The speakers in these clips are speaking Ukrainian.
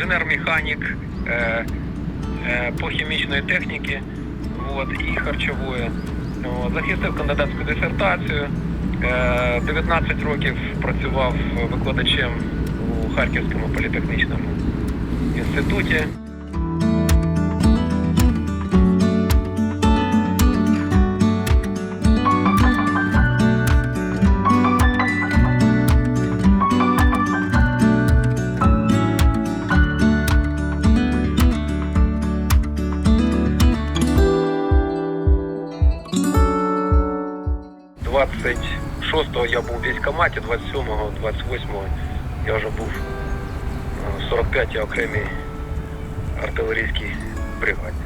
інженер-механік е, е, по хімічної техніки от, і харчової. Ну, от, захистив кандидатську дисертацію. Е, 19 років працював викладачем у Харківському політехнічному інституті. 26-го я був в військкоматі, 27-го, 28-го я вже був е, в 45-й окремій артилерійській бригаді.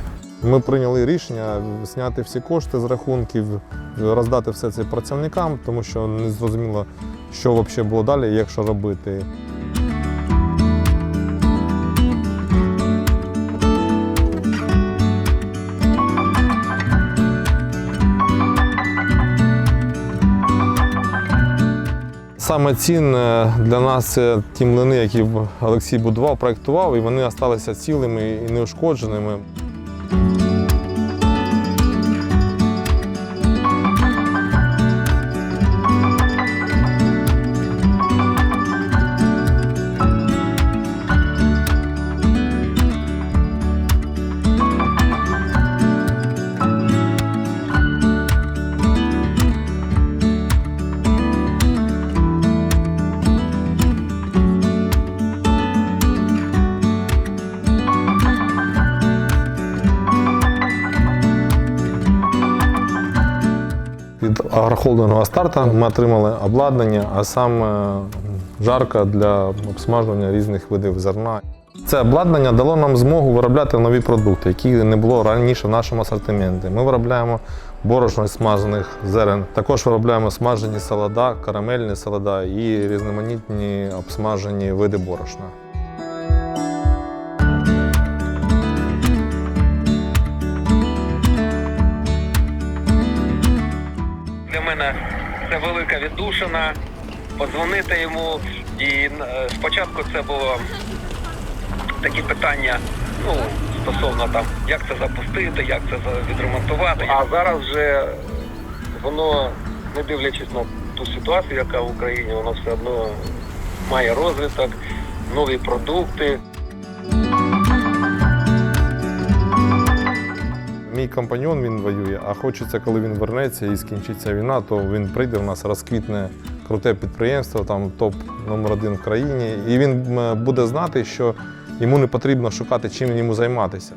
Ми прийняли рішення зняти всі кошти з рахунків, роздати все це працівникам, тому що не зрозуміло, що взагалі було далі, і як що робити. Саме цінне для нас це ті млини, які Олексій будував, проєктував, і вони залишилися цілими і неушкодженими. Від агрохолдингу Астарта ми отримали обладнання, а саме жарка для обсмажування різних видів зерна. Це обладнання дало нам змогу виробляти нові продукти, які не було раніше в нашому асортименті. Ми виробляємо борошно із смажених зерен. Також виробляємо смажені салада, карамельні салада і різноманітні обсмажені види борошна. Мене це велика віддушина. Подзвонити йому. І е, спочатку це було такі питання, ну, стосовно там, як це запустити, як це відремонтувати. А зараз вже воно, не дивлячись на ту ситуацію, яка в Україні, воно все одно має розвиток, нові продукти. Мій компаньон він воює, а хочеться, коли він вернеться і скінчиться війна, то він прийде в нас, розквітне круте підприємство, там топ номер один в країні, і він буде знати, що йому не потрібно шукати, чим йому займатися.